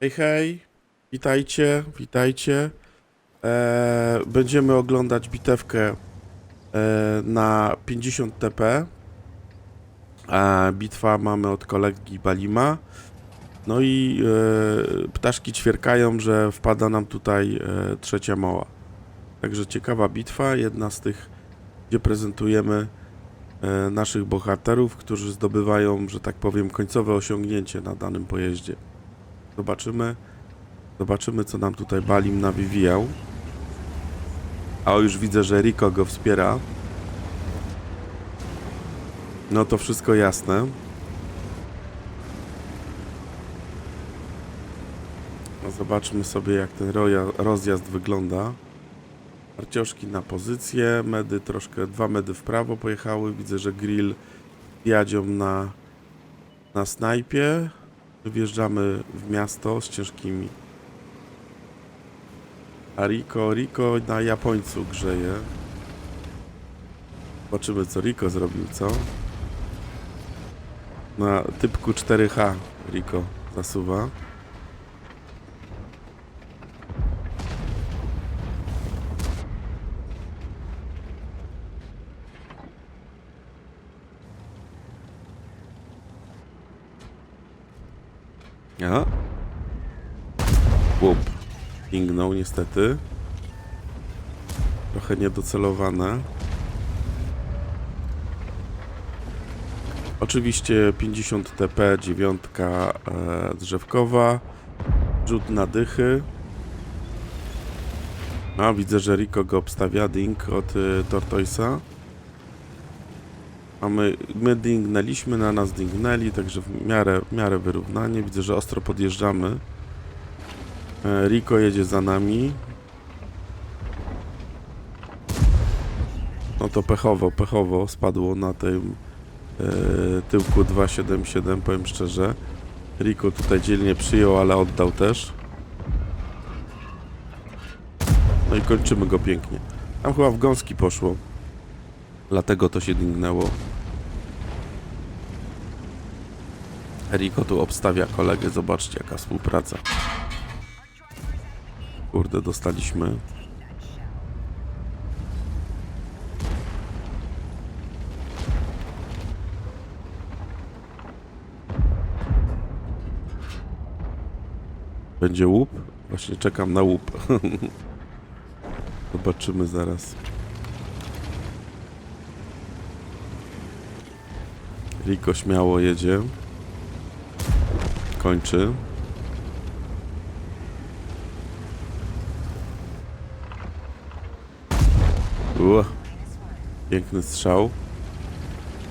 Hej, hej, witajcie, witajcie. E, będziemy oglądać bitewkę e, na 50 TP. E, bitwa mamy od kolegi Balima. No i e, ptaszki ćwierkają, że wpada nam tutaj e, trzecia mała. Także ciekawa bitwa, jedna z tych, gdzie prezentujemy e, naszych bohaterów, którzy zdobywają, że tak powiem, końcowe osiągnięcie na danym pojeździe. Zobaczymy. Zobaczymy, co nam tutaj Balim nawywijał. A o, już widzę, że Rico go wspiera. No to wszystko jasne. No zobaczmy sobie, jak ten rozjazd wygląda. Arcioszki na pozycję, medy troszkę, dwa medy w prawo pojechały. Widzę, że grill jadzią na, na snajpie. Wjeżdżamy w miasto z ciężkimi. A Rico, Rico na Japońcu grzeje. Zobaczymy co Rico zrobił, co? Na typku 4H Rico zasuwa. Ja? Łup. Pingnął niestety. Trochę niedocelowane. Oczywiście 50 TP, dziewiątka e, drzewkowa. Rzut na dychy. A, widzę, że Rico go obstawia. Ding od y, Tortoisa. A my, my dingnęliśmy, na nas dingnęli, także w miarę, w miarę wyrównanie. Widzę, że ostro podjeżdżamy. E, Rico jedzie za nami. No to pechowo, pechowo spadło na tym e, tyłku 277, powiem szczerze. Rico tutaj dzielnie przyjął, ale oddał też. No i kończymy go pięknie. Tam chyba w gąski poszło. Dlatego to się dingnęło. Rico tu obstawia kolegę, zobaczcie jaka współpraca. Kurde, dostaliśmy. Będzie łup? Właśnie czekam na łup. Zobaczymy zaraz. Riko śmiało jedzie. Kończy. Ua. Piękny strzał.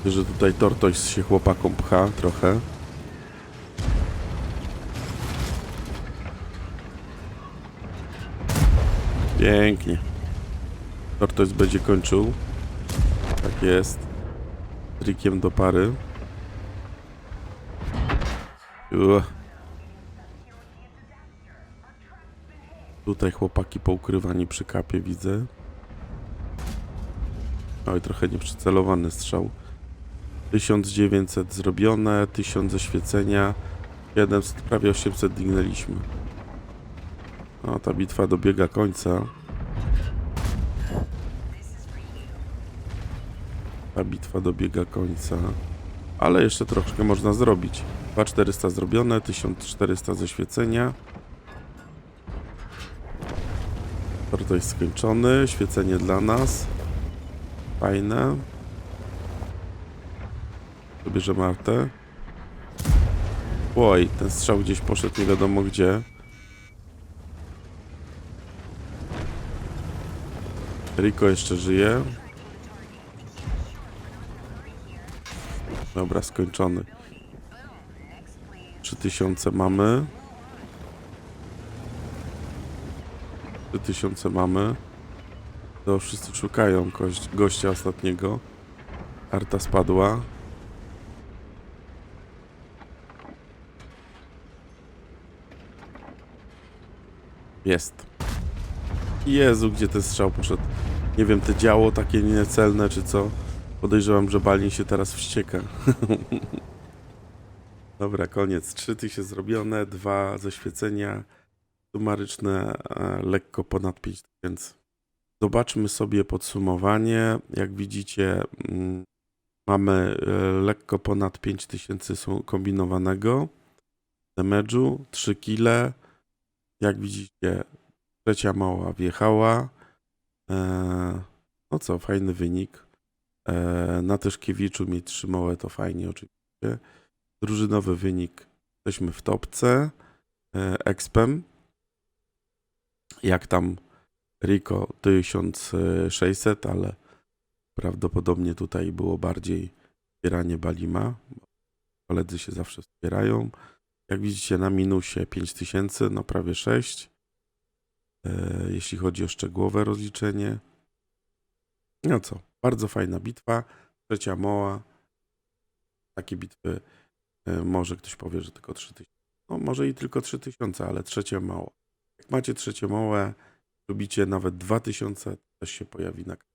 Widzę, że tutaj Tortoise się chłopakom pcha trochę. Pięknie. Tortoise będzie kończył. Tak jest. Trikiem do pary. Ua. Tutaj chłopaki poukrywani przy kapie widzę. Oj, trochę nieprzycelowany strzał. 1900 zrobione, 1000 zaświecenia, 700, prawie 800 dignęliśmy. No, ta bitwa dobiega końca. Ta bitwa dobiega końca. Ale jeszcze troszkę można zrobić. 2400 zrobione, 1400 zaświecenia. Torto jest skończony, świecenie dla nas. Fajne. Dobierzemy artę. Oj, ten strzał gdzieś poszedł nie wiadomo gdzie. Rico jeszcze żyje. Dobra, skończony. 3000 mamy. 3000 mamy. To wszyscy szukają gość, gościa ostatniego. Arta spadła. Jest. Jezu, gdzie ten strzał poszedł? Nie wiem, te działo takie niecelne czy co? Podejrzewam, że Balin się teraz wścieka. Dobra, koniec. Trzy tysiące zrobione, dwa zaświecenia sumaryczne, e, lekko ponad 5000. Zobaczmy sobie podsumowanie. Jak widzicie, mm, mamy e, lekko ponad 5000 są kombinowanego damage'u, 3 kile. Jak widzicie, trzecia mała wjechała. E, no co, fajny wynik. E, na Tyszkiewiczu mieć trzy małe to fajnie oczywiście. Drużynowy wynik. Jesteśmy w topce. E, Expem. Jak tam Rico 1600, ale prawdopodobnie tutaj było bardziej wspieranie Balima. Koledzy się zawsze wspierają. Jak widzicie na minusie 5000, no prawie 6. E, jeśli chodzi o szczegółowe rozliczenie. No co, bardzo fajna bitwa. Trzecia moła. Takie bitwy e, może ktoś powie, że tylko 3000. No może i tylko 3000, ale trzecia mała. Jak macie trzecie małe, lubicie nawet 2000, to też się pojawi na kanale.